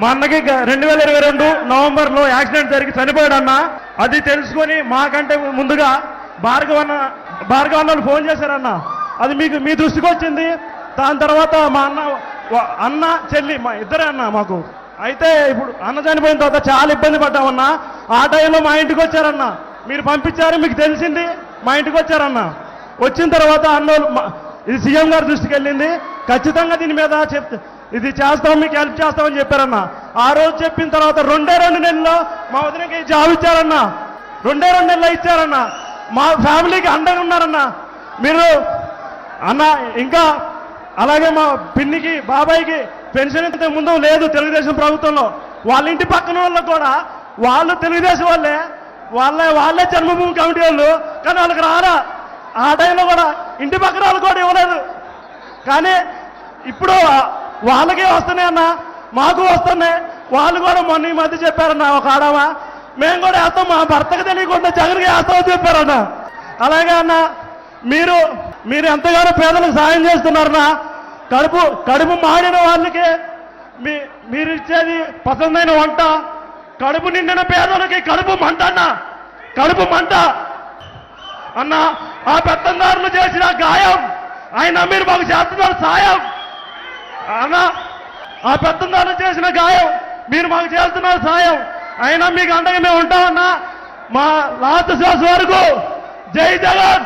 మా అన్నకి రెండు వేల ఇరవై రెండు నవంబర్లో యాక్సిడెంట్ జరిగి చనిపోయాడు అన్న అది తెలుసుకొని మాకంటే ముందుగా భార్గవ అన్న భార్గవ ఫోన్ చేశారన్న. అది మీకు మీ దృష్టికి వచ్చింది. దాని తర్వాత మా అన్న అన్న చెల్లి మా ఇద్దరే అన్న మాకు. అయితే ఇప్పుడు అన్న చనిపోయిన తర్వాత చాలా ఇబ్బంది పడ్డామన్న. ఆ టైంలో మా ఇంటికి వచ్చారన్న. మీరు పంపించారు మీకు తెలిసింది. మా ఇంటికి వచ్చారన్న. వచ్చిన తర్వాత అన్నోళ్ళు ఇది సీఎం గారి దృష్టికి వెళ్ళింది. ఖచ్చితంగా దీని మీద చెప్తే ఇది చేస్తాం మీకు హెల్ప్ చేస్తామని చెప్పారన్న. ఆ రోజు చెప్పిన తర్వాత రెండే రెండు నెలల్లో మా వదినకి జాబ్ ఇచ్చారన్న. రెండే రెండు నెలలు ఇచ్చారన్న. మా ఫ్యామిలీకి అండగా ఉన్నారన్న. మీరు అన్న ఇంకా అలాగే మా పిన్నికి బాబాయ్కి పెన్షన్ ఇంత ముందు లేదు తెలుగుదేశం ప్రభుత్వంలో. వాళ్ళ ఇంటి పక్కన వాళ్ళు కూడా వాళ్ళు తెలుగుదేశం వాళ్ళే. వాళ్ళే వాళ్ళే జన్మభూమి కమిటీ వాళ్ళు. కానీ వాళ్ళకి రారా. ఆ టైంలో కూడా ఇంటి పక్కన వాళ్ళు కూడా ఇవ్వలేదు. కానీ ఇప్పుడు వాళ్ళకే వస్తున్నాయి అన్న. మాకు వస్తున్నాయి. వాళ్ళు కూడా మొన్న ఈ మధ్య చెప్పారన్న ఒక ఆడమ మేము కూడా వేస్తాం మా భర్తకు తెలియకుండా జగన్కి వేస్తామని చెప్పారన్న. అలాగే అన్న మీరు మీరు ఎంతగానో పేదలకు సాయం చేస్తున్నారన్న. కడుపు కడుపు మాడిన వాళ్ళకి మీ మీరు ఇచ్చేది పసందైన వంట. కడుపు నిండిన పేదలకి కడుపు మంట అన్న. కడుపు మంట. అన్న ఆ పెత్తందారులు చేసిన గాయం ఆయన మీరు మాకు చేస్తున్నారు సాయం. అన్న ఆ పెత్తందారులు చేసిన గాయం మీరు మాకు చేస్తున్నారు సాయం. అయినా మీకు అండగా మేము ఉంటామన్నా మా లాస్ట్ శ్వాస వరకు. జై జగన్!